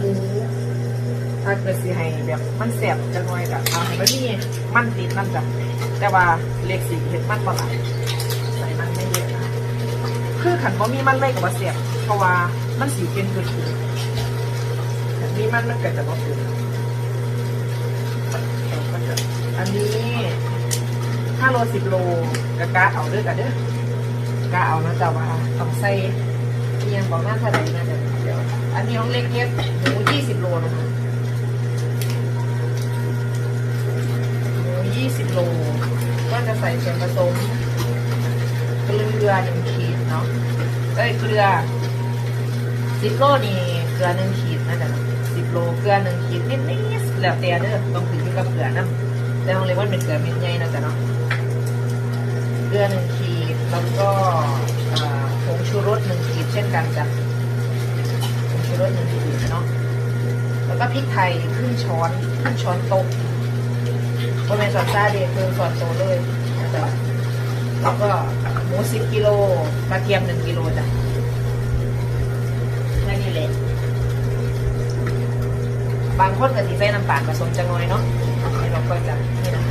หมูถ้าเกิดสิให้แบบมันแสบจะน้อยก็เอาให้มันมีมันติดนั่นจ้ะแต่ว่าเล็กสีเห็ดมันบ่หลายใส่มันไม่เยอะนะคือขันบ่มีมันเลยกับว่าแสบเพราะว่ามันสีเป็นคือคือขันมีมันมันเก็จะบ่คืออันนี้ห้าโลสิบโลกะกะเอาเด้อกะเด้อกะเอานะจ๊ะว่าต้องใส่เอียงบอกหน้าเท่าไหร่นะเดี๋ยว อันนี้ของเล็กเย็บหมูยี่สิบโลนะคะหมูยี่สิบโล ก็จะใส่ส่วนผสมเกลือหนึ่งขีดเนาะเอ้ยเกลือสิบโลนี่เกลือหนึ่งขีดนะจ๊ะสิบโลเกลือหนึ่งขีดนิดนิดแล้วแต่เด้อต้องถึงอยู่กับเกลือนะแต่ของเลยว่าเป็นเกลือเม็ดใหญ่นะจ๊ะเนาะเกลือหนึ่งขีดแล้วก็ผงชูรสหนึ่งขีดเช่นกันจ้ะ ชูรสหนึ่งขีดเนาะแล้วก็พริกไทยครึ่งช้อนครึ่งช้อนโต๊ะบริเวณสอดซาเดียคือสอดโตเลยจ้ะแล้วก็หมูสิบกิโลกระเทียมหนึ่งกิโลจ้ะแค่นี้แหละบางคนก็สีใส่น้ำตาลผสมจังน้อยเนาะเราก็จะนี่นะ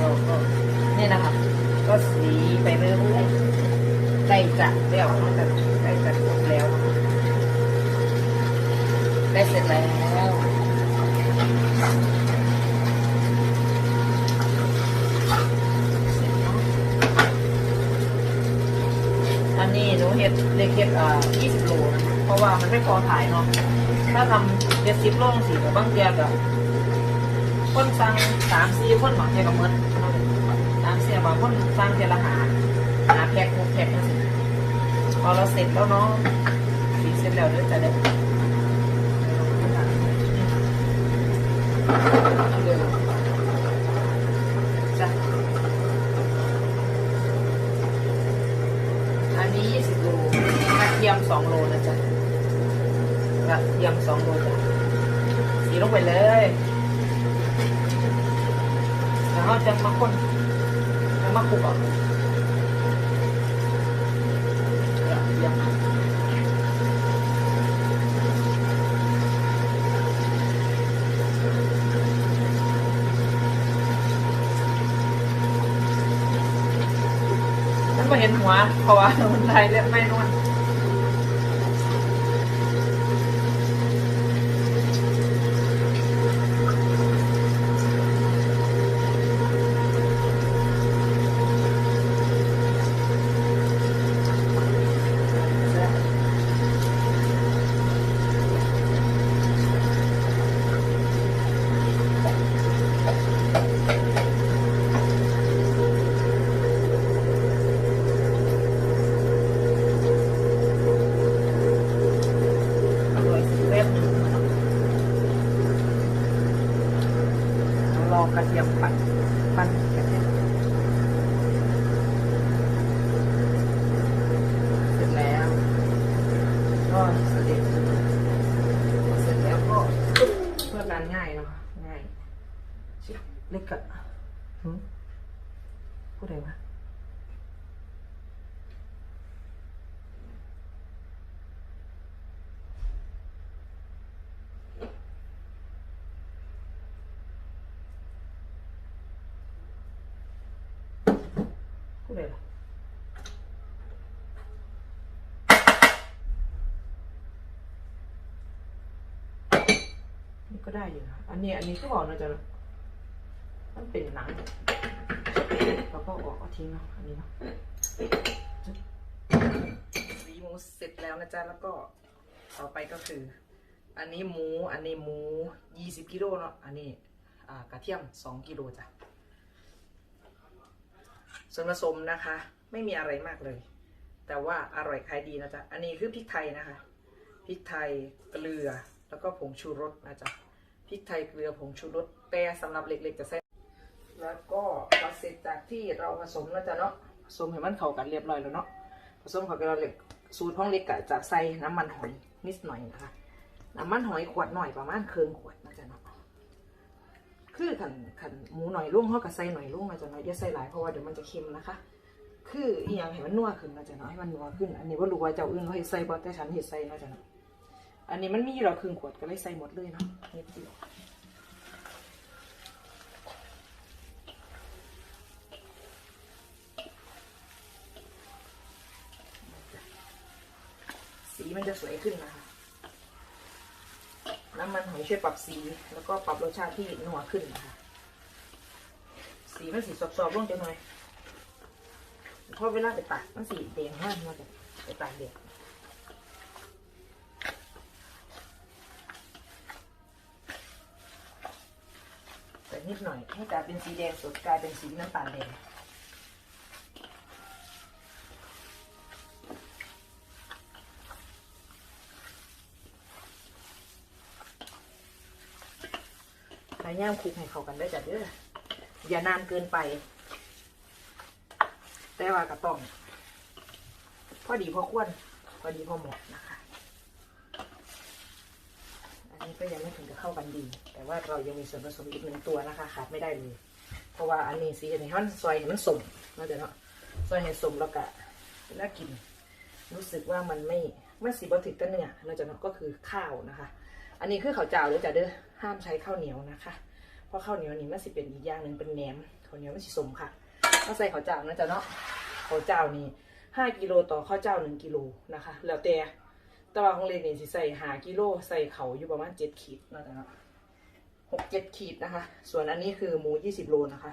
เราก็นี่นะคะก็สีไปเรื่อยๆใกล้ จะแล้วเนาะแต่ใกล้จะจบแล้วเนาะใกล้เสร็จแล้วอันนี้หนูเห็ดเล็กเห็ดอ่า20โลนะเพราะว่ามันไม่พอขายเนาะถ้าทำเจ็ดสิบโลสิกับบางเดียกับคนสั่งสามสี่คนหวังแค่กับเมิดสามสี่บางคนสั่งเทละหาหาแพ็คหกแพ็คนั่นสิ อเราเสร็จแล้วเนาะสีเสร็จแล้วเดี๋ยวจะได้เอาเลยจ้ะอันนี้ยี่สิบโลกระเทียมสองโลนะจ๊ะกระเทียมสองโลจ้ะสีลงไปเลยแล้วเราจะมาคนจะมาคลุกอะยัง มันไม่เห็นเพราะว่าคนไทยเรียกไม่นวล อร่อยสิเว็บหนึ่งรอกระเทียมปั่นปั่นกระเทียมเสร็จแล้ว ก็เสร็จเสร็จแล้วก็เพื่อการง่ายเนาะง่ายชิเล็กกะหืมพูดอะไรวะ พูดอะไรวะนี่ก็ได้อยู่นะ อันนี้อันนี้ก็บอกนะจ๊ะมันเป็นหนังเราก็ออกเอาทิ้งเนาะ อันนี้เนาะสีหมูเสร็จแล้วนะจ๊ะ แล้วก็ต่อไปก็คือ อันนี้หมู อันนี้หมูยี่สิบกิโลเนาะ อันนี้กระเทียมสองกิโลจ้ะ ส่วนผสมนะคะ ไม่มีอะไรมากเลย แต่ว่าอร่อยขายดีนะจ๊ะ อันนี้คือพริกไทยนะคะ พริกไทยเกลือแล้วก็ผงชูรสนะจ๊ะ พริกไทยเกลือผงชูรส แต่สำหรับเล็กๆจะใส่ แล้วก็พอเสร็จจากที่เราผสมแล้วจ้ะเนาะ ผสมให้มันเข้ากันเรียบร้อยแล้วเนาะ ผสมเข้ากันแล้วเล็กสูตรของเล็กกะจะใส่น้ำมันหอยนิดหน่อยนะคะ น้ำมันหอยขวดหน่อยประมาณครึ่งขวดนะจ๊ะเนาะ คือขันขันหมูหน่อยลุ่งเขาก็ใส่หน่อยลุ่งนะจ๊ะเนาะอย่าใส่หลายเพราะว่าเดี๋ยวมันจะเค็มนะคะ คืออียงให้มันนัวขึ้นนะจ๊ะเนาะให้มันนัวขึ้น อันนี้ว่ารู้ว่าเจ้าอื่นเขาเฮ็ดใส่บ่แต่ฉันเฮ็ดใส่นะจ๊ะเนาะอันนี้มันมีอยู่แล้วครึ่งขวดก็เลยใส่หมดเลยเนาะนิดเดียวสีมันจะสวยขึ้นนะคะ น้ำมันหอยช่วยปรับสี แล้วก็ปรับรสชาติที่นัวขึ้นนะคะ สีมันสีสอบๆลงจังหน่อยเพราะเวลาไปตักมันสีแดงมากมาจากไปตากแดดแต่นิดหน่อยให้จากเป็นสีแดงสดกลายเป็นสีน้ำตาลแดง ยายามคลุกให้เข้ากันได้จ้ะเด้ออย่านานเกินไป แต่ว่าก็ต้อง พอดีพอควรพอดีพอเหมาะนะคะ อันนี้ก็ยังไม่ถึงจะเข้ากันดี แต่ว่าเรายังมีส่วนผสมอีกหนึ่งตัวนะคะขาดไม่ได้เลย เพราะว่าอันนี้สีอันนี้มันซอยให้มันสมนะเดี๋ยวเนาะซอยให้สมแล้วก็น่ากิน รู้สึกว่ามันไม่ไม่สีบอถึกกันเนื้อเราจะเนาะก็คือข้าวนะคะ อันนี้คือข้าวเจ้าเด้อจ้ะเด้อห้ามใช้ข้าวเหนียวนะคะ เพราะข้าวเหนียวนี่มันสิเป็นอีกอย่างหนึ่งเป็นแหนมข้าวเหนียวมันสิสมค่ะต้อใส่ข้าวเจ้านะจ๊ะเนาะข้าวเจ้านี่ห้ากิโลต่อข้าวเจ้าหนึ่งกิโลนะคะ แล้วแต่แต่ว่าของเล็กนี่สิใส่หากิโลใส่เขาอยู่ประมาณเจ็ดขีดนะจ๊ะเนาะหกเจ็ดขีดนะคะ ส่วนอันนี้คือหมูยี่สิบโลนะคะ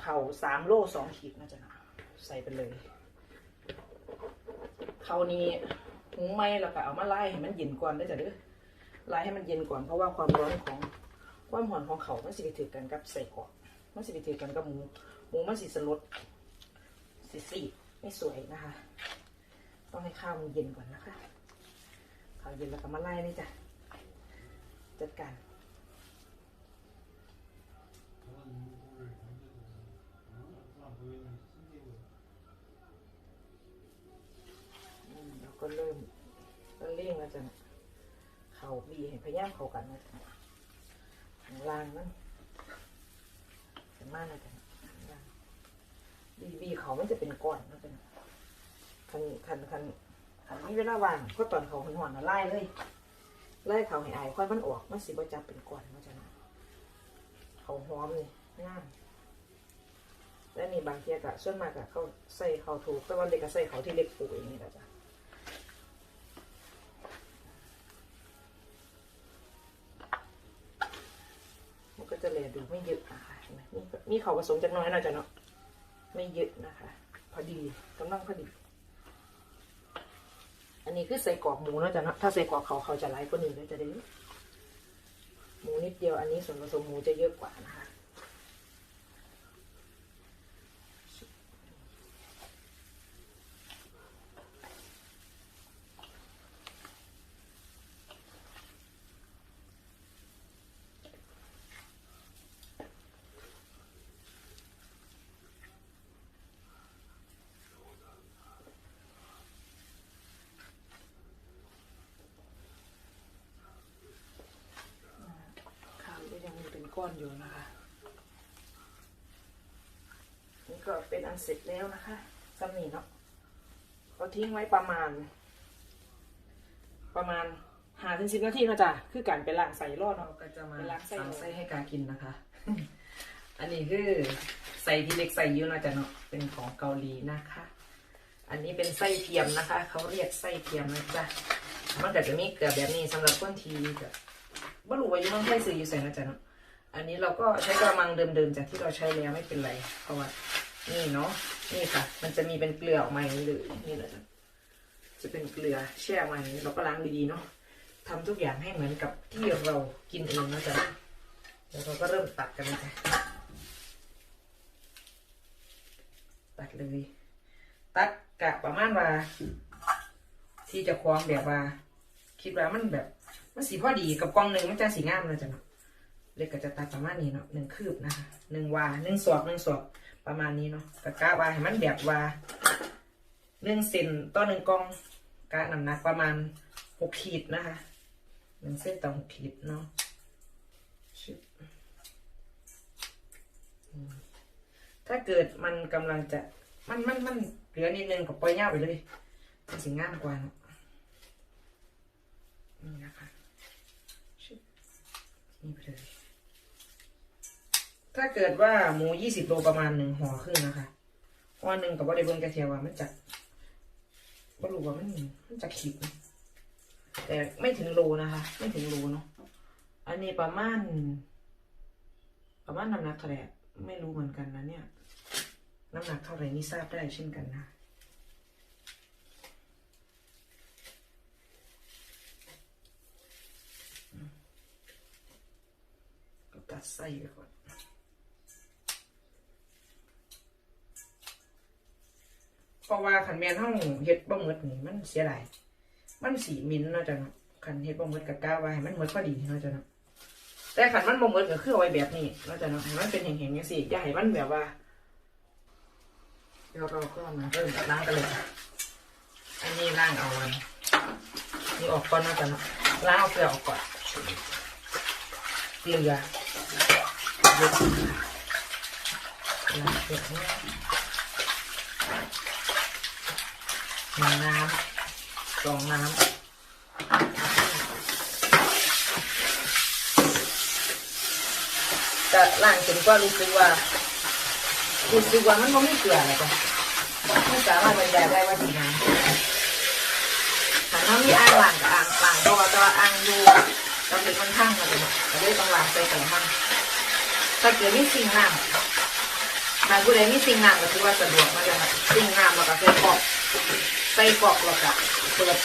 เข่าสามโลสองขีดนะจ๊ะเนาะใส่ไปเลยเขานี้หุงไหมแล้วก็เอามาไล่ให้มันเย็นก่อนได้จ้ะเด้อ ไล่ให้มันเย็นก่อนเพราะว่าความร้อนของความหอนของเขามันสิไปถือกันกับใส่กรอกมันสิไปถือกันกับหมูหมูมันสิสลดสิสีไม่สวยนะคะ ต้องให้ข้าวมันเย็นก่อนนะคะข้าวเย็นแล้วก็มาไล่นี่จ้ะจัดการอืมแล้วก็เริ่ม เขาบีให้พยายามเขากันนะจ๊ะข้างล่างนั่นเห็นมากนะจ๊ะข้างล่างบีบีเขามันจะเป็นก้อนนะจ๊ะคันคันคันคันนี้เวลาวางก็ตอนเขาหันหันๆน่ะไล่เลยไล่เขาให้อายค่อยมันออกมันสิบ่จับเป็นก้อนนะจ๊ะนะเขาหอมนี่งามและนี่บางทีกะส่วนมากอะเขาใส่เขาถูกแต่ว่าเด็กก็ใส่เขาที่เล็กปุ๋ยนี่แหละจ้ะ มันก็จะแลดูไม่เยอะนะคะเห็นไหมมีมีเขาผสมจากน้อยหน่อยจ้ะเนาะไม่เยอะนะคะ พอดีกำลังพอดี อันนี้คือใส่กรอบหมูนะจ้ะเนาะถ้าใส่กรอบเขาเขาจะไล่กว่านี้เลยจะได้หมูนิดเดียวอันนี้ส่วนผสมหมูจะเยอะกว่านะคะข้าว ก็ยังมีเป็นก้อนอยู่นะคะ นี่ก็เป็นอันเสร็จแล้วนะคะสำนีเนาะก็ทิ้งไว้ประมาณ ประมาณหาถึงสิบนาทีนะจ๊ะคือการไปล้างใส่รอดเนาะก็จะมาไปล้างไส้สั่งไส้ให้กากินนะคะ อันนี้คือใส่ที่เล็กใส่เยอะนะจ๊ะเนาะเป็นของเกาหลีนะคะ อันนี้เป็นไส้เทียมนะคะเขาเรียกไส้เทียมนะจ๊ะมันก็จะมีเกลือแบบนี้สำหรับคนที่แบบบ่รู้ว่าอยู่เมืองไทยซื้ออยู่ใส่นะจ๊ะเนาะ อันนี้เราก็ใช้กระมังเดิมๆจากที่เราใช้แล้วไม่เป็นไร เพราะว่า นี่เนาะ นี่ค่ะ มันจะมีเป็นเกลือออกมาอย่างนี้เลยนี่แหละจ้ะจะเป็นเกลือแช่มาอย่างนี้เราก็ล้างดีๆเนาะทำทุกอย่างให้เหมือนกับที่เรากินเองนะจ๊ะแล้วเราก็เริ่มตัดกันเลยจ้ะตัดเลย ตัดกะประมาณว่า ที่จะควงแบบว่า คิดว่ามันแบบมันสีพอดีกับกล่องหนึ่งมันจะสีงามนะจ๊ะเนาะ เล็กก็จะตัดประมาณนี้เนาะหนึ่งคืบนะคะหนึ่งวาหนึ่งศอกหนึ่งศอกประมาณนี้เนาะกะกะวาให้มันแบบวาหนึ่งเซนต่อหนึ่งกองกะน้ำหนักประมาณหกขีดนะคะหนึ่งเส้นต่อหกขีดเนาะถ้าเกิดมันกำลังจะมันมันมันเหลือนิดนึงก็ปล่อยเงาไปเลยมันสิง่ามกว่าเนะนี่นะคะชิบนี่ไปเลย ถ้าเกิดว่าหมูยี่สิบโลประมาณหนึ่งห่อครึ่งนะคะห่อหนึ่งกับว่าได้เบิ่งกระเทียมว่ามันจะบ่รู้ว่ามันมันจะขีดแต่ไม่ถึงโลนะคะ ไม่ถึงโลเนาะอันนี้ประมาณ ประมาณน้ำหนักเท่าไหร่ไม่รู้เหมือนกันนะเนี่ย น้ำหนักเท่าไหร่นี่ทราบได้เช่นกันนะตัดไส้ไปก่อน เพราะว่าขันแมนห้องเฮ็ดบ่หมดนี่มันเสียหลายมันสีมินเนาะจ้ะเนาะขันเฮ็ดบ่หมดกับก้าวไว้ให้มันหมดพอดีเนาะจ้ะเนาะแต่ขันมันบ่หมดก็คือเอาไว้แบบนี้เนาะจ้ะเนาะให้มันเป็นแห้งๆจังซี่อย่าให้มันแบบว่าเดี๋ยวเราก็มาเริ่มล้างกันเลยอันนี้ล้างเอาอันนี่ออกก่อนเนาะจ้ะเนาะล้างเอาเปลือกออกก่อนเกลือเยอะล้างเปลือกเนี่ย หนึ่งน้ำสองน้ำแต่ล่างจนกว่ารู้สึกว่ารู้สึกว่ามันไม่เกลือเลยจ้ะไม่สามารถบรรยายได้ว่าสีน้ำถ้าน้ำมีอ่างล่างกับอ่างล่างเพราะว่าตัวอ่างอยู่เราเป็นมันทั้งมาเลยเราเลยต้องล้างใส่กระมังถ้าเกิดมีสิ่งน้ำถ้าผู้ใดมีสิ่งน้ำก็ถือว่าสะดวกมากเลยสิ่งน้ำเราก็ใส่กรอก ใส่กรอกแล้วก็เปิด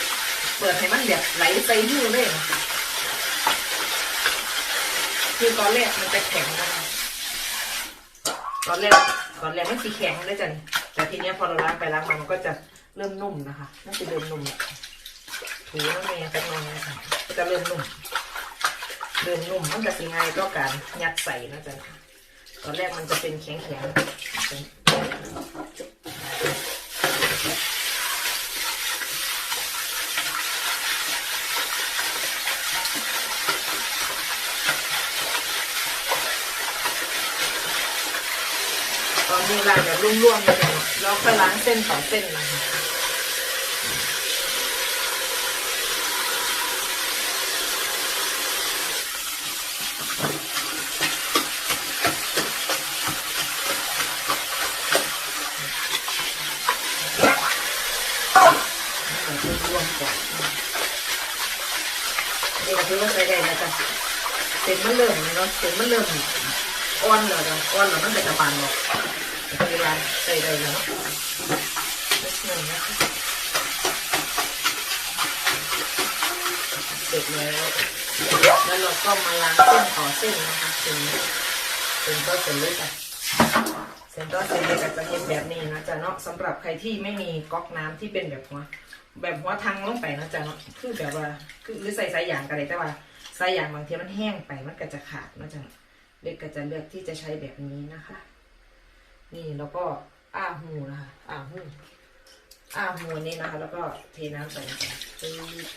เปิดให้มันแบบไหลใส่มือเลยนะคือตอนแรกมันจะแข็งนะคะตอนแรกตอนแรกมันสีแข็งด้วยจันแต่ทีเนี้ยพอเราล้างไปล้างมามันก็จะเริ่มนุ่มนะคะมันจะเริ่มนุ่มแล้วถูนั่นเองสักหน่อนะคะก็จะเริ่มนุ่ม เริ่มนุ่มมันจะสิง่ายก็การยัดใส่นะจ๊ะตอนแรกมันจะเป็นแข็งแข็ง ตอนนี้ล้างแบบร่วมๆเลยนะแล้วค่อยล้างเส้นต่อเส้นนะคะร่วมก่อนนี่ก็คือว่าใส่ได้แล้วจ้ะเส้นมันเริ่มเนาะเส้นมันเริ่มอ่อนแล้วจ้ะอ่อนแล้วมันจะกระปานออกก็ เวลาใส่ได้แล้วเนาะนิดหนึ่งนะคะเสร็จแล้ว แล้วเราก็มาล้างเส้นต่อเส้นนะคะเส้นเส้นก็เสร็จเลยจ้ะเซนเตอร์เซนเล็กอาจะเห็นแบบนี้นะจ๊ะเนาะสำหรับใครที่ไม่มีก๊อกน้ำที่เป็นแบบหัวแบบหัวทางลงไปนะจ๊ะเนาะคือแบบว่าคือหรือใส่สายยางก็ได้แต่ว่าสายยางบางทีมันแห้งไปมันก็จะขาดนะจ๊ะเล็กก็จะเลือกที่จะใช้แบบนี้นะคะ นี่แล้วก็อ้าหูนะคะอ้าหูอ้าหูนี่นะคะ แล้วก็เทน้ำใส่ลงไปปึ๊บ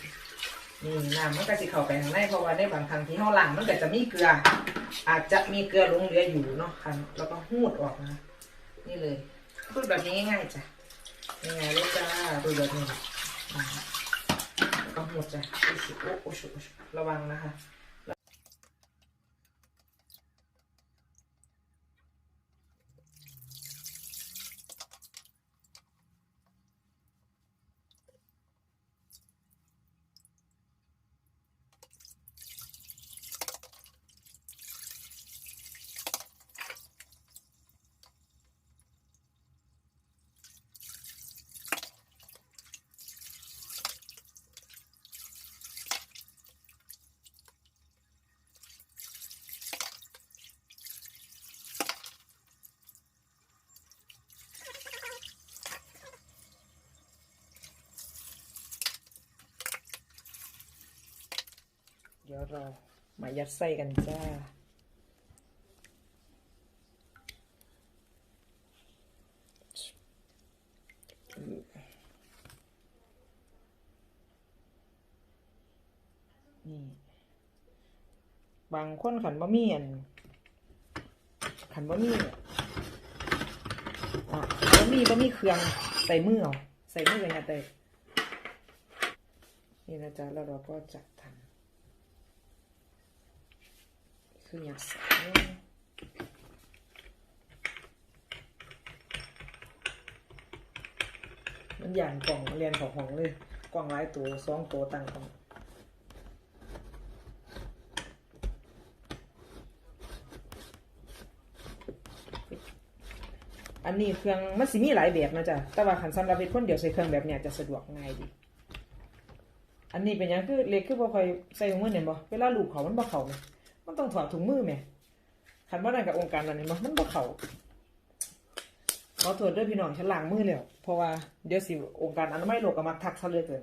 นี่น้ำมันก็จะเข้าไปข้างในเพราะว่าในบางครั้งที่ห้าล้างมันก็จะมีเกลือ อาจจะมีเกลือหลงเหลืออยู่เนาะค่ะแล้วก็หูดออกนะนี่เลยพูดแบบนี้ง่ายๆจ้ะง่ายๆเลยจ้าดูแบบนี้แล้วก็หูดจ้ะโอ้โหโอ้โหระวังนะคะ เดี๋ยวเรามายัดไส้กันจ้า นี่ บางคนขันบะมี่อันขันบะมี่อะบะมี่บะมี่เครื่องใส่มือเอาใส่มือกันเนี่ยเตนี่นะจ๊ะแล้วเราก็จะ ทำคืออยากใส่มันอย่างกล่องเรียนของของเลย กล่องหลายตัวสองตัวตั้งกล่องอันนี้เครื่องมันสิมีหลายแบบนะจ๊ะ แต่ว่าขันสำหรับเป็นคนเดียวใส่เครื่องแบบเนี้ยจะสะดวกง่ายดี อันนี้เป็นยังคือเล็กคือบ่ค่อยใส่ถุงมือเห็นบ่เวลาลูกเขามันบ่เข้าแหม มันต้องถอดถุงมือแหมขันว่านั่นกับองค์การนั้นเนบ่มันบ่เขาขอโทษด้วยพี่น้องฉันล้างมือแล้วเพราะว่าเดี๋ยวสิองค์การอนามัยโลกก็มาทักซะเลยเกิน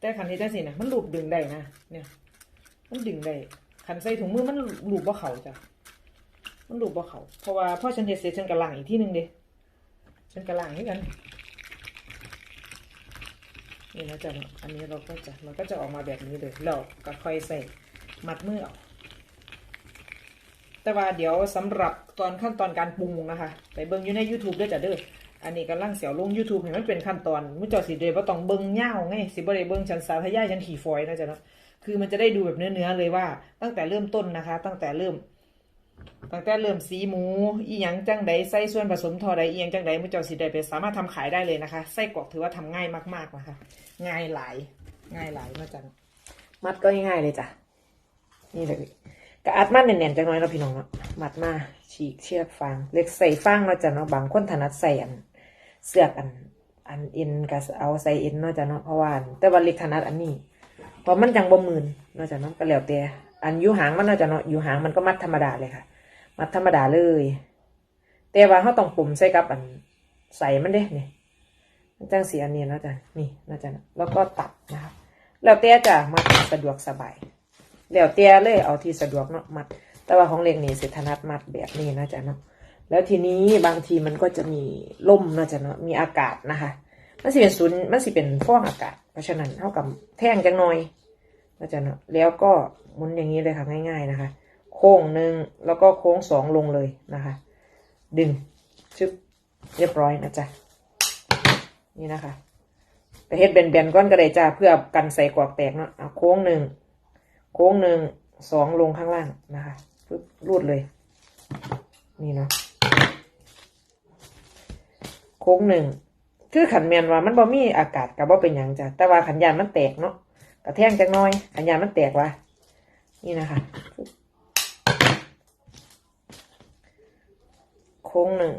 แต่ขันที่ได้สินะมันหลูบดึงได้นะเนี่ย มันดึงได้ขันใส่ถุงมือมันหลูบบ่เขาจ้ะมันหลูบบ่เขาเพราะว่าพ่อฉันเฮ็ดเสร็จฉันก็ล้างอีกที่นึงเด้ฉันกระลังให้กันนี่นะจ๊ะอันนี้เราก็จะมันก็จะออกมาแบบนี้เลยแล้วก็ค่อยใส่มัดมือเอา แต่ว่าเดี๋ยวสำหรับตอนขั้นตอนการปรุงนะคะไปเบิ่งอยู่ใน YouTube ด้วยจ้ะเด้ออันนี้กำลังเสียวลง YouTube ให้มันเป็นขั้นตอนมุ้เจ้าสิเดยว่าต้องเบิ่งเง่าไงสิบ่ได้เบิ่งฉันสาธยายฉันขี่ฟอยนะจ๊ะเนาะคือมันจะได้ดูแบบเนื้อๆเลยว่า ตั้งแต่เริ่มต้นนะคะ ตั้งแต่เริ่ม ตั้งแต่เริ่มสีหมู อีหยังจังใดใส่ส่วนผสมทอใดเอียงจังใดมุเจ้าสิได้ไปสามารถทำขายได้เลยนะคะไส้กรอกถือว่าทำง่ายมากๆนะคะ ง่ายหลายง่ายหลายมาจังมัดก็ง่ายๆเลยจ้ะนี่เลย กระอัดมัดแน่นๆจังน้อยเราะพี่น้องเนาะมัดมาฉีกเชือกฟาง เล็กใส่ฟางเนาะจ้ะเนาะบางคนถนัดใส่อันเสือกอัน อันเอ็นก็เอาใส่เอ็นเนาะจ้ะเนาะเพราะว่าอันแต่ว่าเล็กถนัดอันนี้เพราะมันจังบ่มื่นเนาะจ้ะเนาะก็แล้วแต่อันอยู่หางมันเนาะจ้ะเนาะอยู่หางมันก็มัดธรรมดาเลยค่ะ มัดธรรมดาเลย แต่ว่าเขาต้องปุ่มใส่กับอันใส่มันเด้นี่มันจังสีอันนี้เนาะจ้ะนี่เนาะจ้ะแล้วก็ตัดนะครับแล้วแต่จ้ะมัดสะดวกสบาย แล้วแต่เลยเอาที่สะดวกเนาะมัด แต่ว่าของเล็กนี่สิถนัดมัดแบบนี้นะจ้ะเนาะแล้วทีนี้บางทีมันก็จะมีลมนะจ้ะเนาะมีอากาศนะคะมันสิเป็นศูนย์มันสิเป็นฟองอากาศ เพราะฉะนั้นเท่ากับแท่งจังหน่อยนะจ้ะเนาะแล้วก็หมุนอย่างนี้เลยค่ะง่าย ๆนะคะ โค้งหนึ่งแล้วก็โค้งสองลงเลยนะคะ ดึงชึบเรียบร้อยนะจ๊ะนี่นะคะไปเฮ็ดแบนๆก้อนกระไดจ้าเพื่อกันใส่กรอกแตกเนาะโค้งหนึ่ง โค้งหนึ่งสองลงข้างล่างนะคะปึ๊บรูดเลย นี่เนาะโค้งหนึ่งคือขันแมนว่ามันบ่มีอากาศกับว่าเป็นหยังจ้ะแต่ว่าขันยานมันแตกเนาะกระแทงจังน้อย ขันยานมันแตกว่ะนี่นะคะโค้งหนึ่ง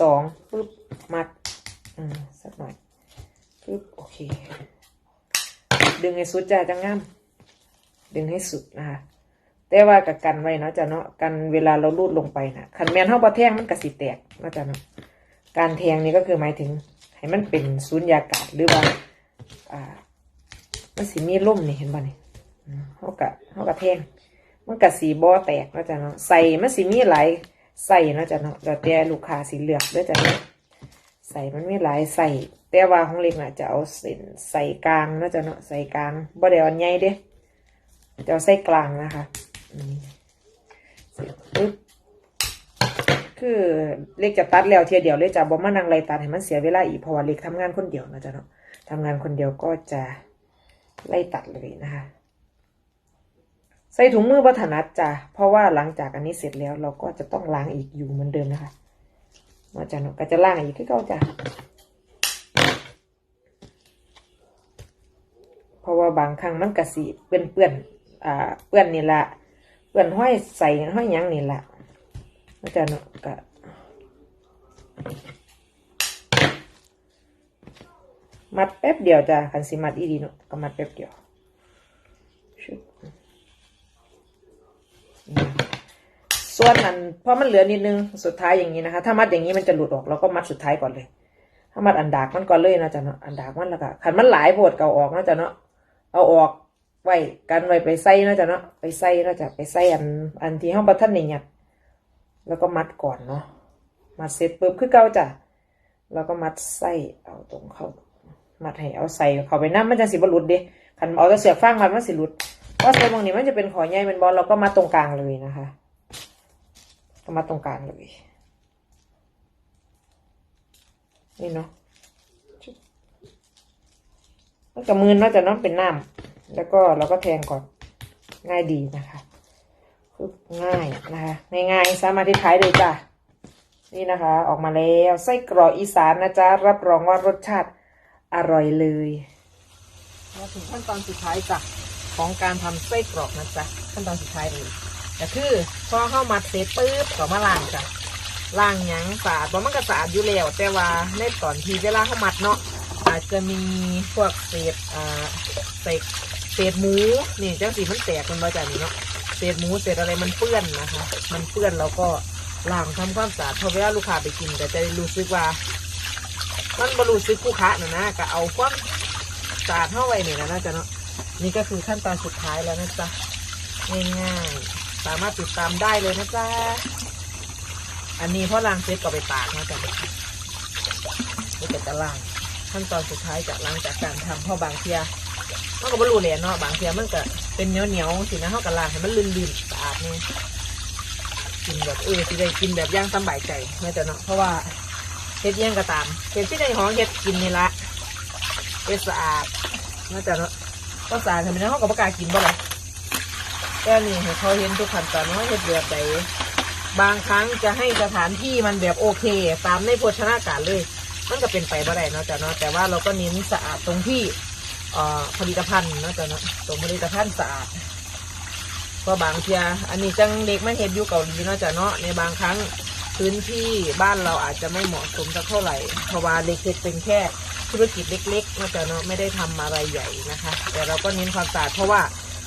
สองปึ๊บมัด อืมสักหน่อยปึ๊บโอเค ดึงให้สุดจ้าจังงาม ดึงให้สุดนะคะแต่ว่ากับกันไว้เนาะจ้ะเนาะกันเวลาเราลูดลงไปนะขันแมนเท่าปลาแท่งมันกระสิแตกเนาะจ้ะเนาะการแทงนี่ก็คือหมายถึง ให้มันเป็นศูนยากาศหรือว่าอ่ามันสิมีล่มนี่เห็นป่ะนี่อืมเท่ากับเท่ากับแท่งมันกะสีบอแตกเนาะจ้ะเนาะใส่มันสีมีหลายใส่เนาะจ้ะเนาะแล้วแต่ลูกค้าสีเหลือกเด้อจ้ะเนาะ ใส่มันมีหลายใส่แต่ว่าของเล็กน่ะจะเอาเส้นใส่กลางนาะจ้ะเนาะใส่กลางบ่ได้เอันใหญ่เด้จะเอาใส่กลางนะคะเสร็จปึ๊บคือเล็กจะตัดแล้วเทียเดียวเลยจ้ะบ่มานั่งไล่ตัดให้มันเสียเวลาอีกเพราะว่าเล็กทำงานคนเดียวนะจ้ะเนาะทำงานคนเดียวก็จะไล่ตัดเลยนะคะ ใส่ถุงมือวัฒนัดจ้ะเพราะว่าหลังจากอันนี้เสร็จแล้วเราก็จะต้องล้างอีกอยู่เหมือนเดิมนะคะ มาจากนั้นก็จะล้างอีกที่เก่าจ้ะเพราะว่าบางครั้งมันกระสีเปื้อนเปื้อนอ่าเปื้อนนี่ละเปื้อนห้อยใส่ห้อยยังนี่ละมาจากนั้นก็มัดแป๊บเดียวจ้ะคันสิมัดอีดีเนาะก็มัดแป๊บเดียวชึบ ส่วนนั้นเพราะมันเหลือนิดนึงสุดท้ายอย่างนี้นะคะ ถ้ามัดอย่างนี้มันจะหลุดออกเราก็มัดสุดท้ายก่อนเลย ถ้ามัดอันดากมันก่อนเลยนะจ๊ะเนาะอันดากมันแล้วก็ขันมันหลายโพดเก่าออกนะจ๊ะเนาะเอาออกไว้กันไว้ไปใส่นะจ๊ะเนาะไปใส่นะจ๊ะไปใส่อันอันที่ห้องบัทันนี่ยัดแล้วก็มัดก่อนเนาะมัดเสร็จปุ๊บคือเก่าจ้ะแล้วก็มัดใส่เอาตรงเข้ามัดให้เอาใส่เข้าไปน้ำมันจะสิบหลุดเด้ขันเอาแต่เสือกฟางมันมันสิหลุดก็ใส่มองนี้มันจะเป็นขอใหญ่เป็นบอลเราก็มาตรงกลางเลยนะคะ มาตรงกลางเลยนี่เนาะมันกับมือเนาะจะน้องเป็นน้ำแล้วก็เราก็แทงก่อนง่ายดีนะคะง่ายนะคะง่ายๆสามารถที่ขายเลยจ้ะนี่นะคะ ออกมาแล้วไส้กรอกอีสานนะจ๊ะรับรองว่ารสชาติอร่อยเลยมาถึงขั้นตอนสุดท้ายจ้ะของการทำไส้กรอกนะจ๊ะขั้นตอนสุดท้ายเลย ก็คือพอเข้ามาเสร็จปุ๊บก็มาล้างจ้ะล้างหยังสะอาดเพรามันก็สะอาดอยู่แล้วแต่ว่าในตอนที่เวลาเข้ามัดเนาะอาจจะมีพวกเศษอ่าเศษเศษหมูนี่จังสีมันแตกมันมาจากนี่เนาะเศษหมูเศษอะไรมันเปื้อนนะคะ มันเปื้อนแล้วก็ล้างทำความสะอาดพอเวลาลูกค้าไปกินก็จะรู้สึกว่า มันบรู้สึกคู่ค้านะนะก็เอาความสะอาดเข้าไว้เนี่ยนะน่าจะเนาะนี่ก็คือขั้นตอนสุดท้ายแล้วนะจ๊ะง่ายๆ สามารถติดตามได้เลยนะจ๊ะ อันนี้พราะล้างเสร็จก็ไปตากนะจ๊ะนี่ก็จะล้างขั้นตอนสุดท้ายจากหลังจากการทำพราะบางเทียมันก็บรู้เลยเนาะบางเทียมันก็เป็นเหนียวเหนียวสินะเขาก็ล้างให้มันลื่นๆสะอาดนี่กินแบบเออสิได้กินแบบย่างสำบายใจนะจ๊ะเนาะเพราะว่าเฮ็ดอิหยังก็ตามเฮ็ดที่ในห้องเฮ็ดกินนี่ละเฮ็ดสะอาดน่าจะเนาะก็สะอาดทำไมนะเขาก็ประกาศกินบ่ล่ะ แต่นี่ให้เขาเห็นทุกขั้นตอนว่าเฮ็ดแบบไหนบางครั้งจะให้สถานที่มันแบบโอเค ตามในโภชนาการเลย มันก็เป็นไปบ่ได้เนาะจ้ะเนาะแต่ว่าเราก็เน้นสะอาดตรงที่ผลิตภัณฑ์เนาะจ้ะเนาะตรงผลิตภัณฑ์สะอาดเพราะบางเทียอันนี้จังเด็กไมาเฮ็ดอยู่เกาหลีเนาะจ้ะเนาะในบางครั้งพื้นที่บ้านเราอาจจะไม่เหมาะสมสักเท่าไหร่เพราะว่าเล็กๆเป็นแค่ธุรกิจเล็กๆนอกจากเนาะไม่ได้ทำอะไรใหญ่นะคะ แต่เราก็เน้นความสะอาดเพราะว่า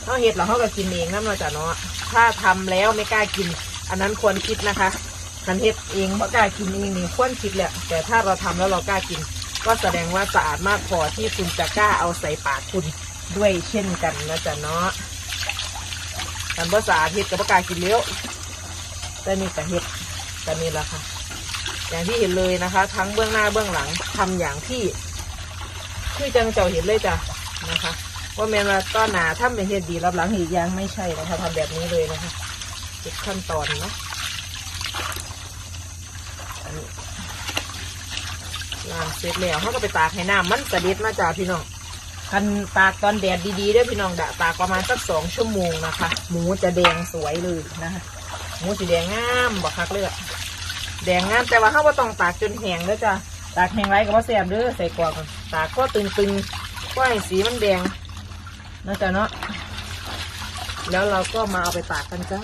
เขาเห็ดเราเขาก็กินเองนะนอกจากเนาะถ้าทำแล้วไม่กล้ากิน อันนั้นควรคิดนะคะกันเห็ดเองไม่กล้ากินเองนี่ควรคิดแหละแต่ถ้าเราทำแล้วเรากล้ากิน ก็แสดงว่าสะอาดมากพอที่คุณจะกล้าเอาใส่ปากคุณด้วยเช่นกันนะจ๊ะเนาะกันว่าสะอาดเห็ดกับกล้ากินเลี้ยวแต่นี่ก็เห็ดกันนี่แหละค่ะ อย่างที่เห็นเลยนะคะ ทั้งเบื้องหน้าเบื้องหลังทำอย่างที่ที่จังเจ้าเห็นเลยจ้ะนะคะ ว่าแมนว่าต้อนหนาถ้าเป็นเห็ดดีรับหลังอีกอย่างไม่ใช่นะคะทำแบบนี้เลยนะคะเก็บขั้นตอนเนาะล้างเสร็จแล้วเขาก็ไปตากให้น้ำมันกระเด็ดมาจ้าพี่น้องคันตากตอนแดดดีๆด้วยพี่น้องดะตากประมาณสักสองชั่วโมงนะคะ หมูจะแดงสวยเลยนะคะหมูสีแดงงามบักคักเลยอะแดงงามแต่ว่าเขาบ่าต้องตากจนแห้งเด้อจ้ะตากแห้งไรก็บ่าแซ่บเด้อใส่กรอกก่อนตากก็ตึงๆก็ให้สีมันแดง นะจ๊ะเนาะแล้วเราก็มาเอาไปตากกันจ้า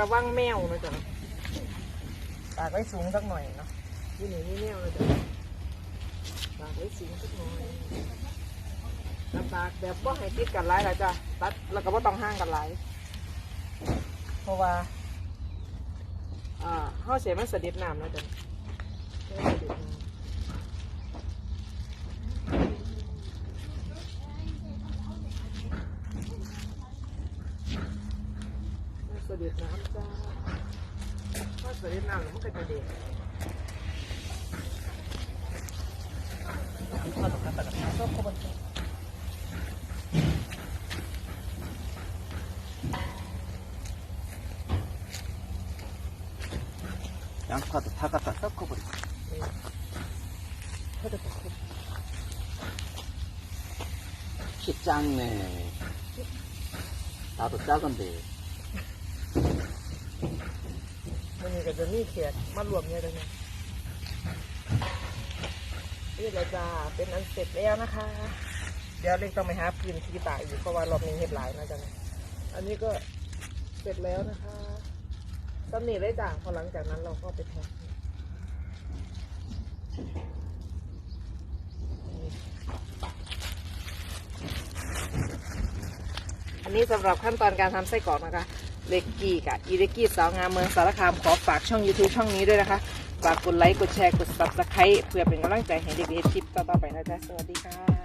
ระวังแมวนะจ๊ะเนาะตากไว้สูงสักหน่อยเนาะที่นี่นี่แมวนะจ๊ะตากไว้สูงสักหน่อยแล้วตากแบบว่าให้ติดกันหลายละจ้ะตัดแล้วก็ว่าต้องห่างกันหลายเพราะว่าอ่าเฮาเสียมันเสด็จน้ำนะจ๊ะเสียมันเสด็จน้ำ lang, mo kay pwede. Pasok ko ba ito? 양파도 다 갖다 섞어버리고 네. 파도 섞어 키 작네 나도 작은데 จะมีเขียดมารวมเนี่ยเลยเนี่ยนี่แหละจ้าเป็นอันเสร็จแล้วนะคะ เดี๋ยวเล็กต้องไปหาพื้นที่ตากอยู่เพราะว่ารอบนี้เห็ดหลายนะจ๊ะอันนี้ก็เสร็จแล้วนะคะตำหนิเลยจ้าพอหลังจากนั้นเราก็ไปแพ็คอันนี้สำหรับขั้นตอนการทำไส้กรอกนะคะ เล็กกี้กับอีเล็กกี้สาวงามเมืองสารคามขอฝากช่อง YouTube ช่องนี้ด้วยนะคะฝากกดไลค์กดแชร์กด Subscribe เพื่อเป็นกำลังใจให้เด็กๆคลิปต่อๆไปนะจ๊ะสวัสดีค่ะ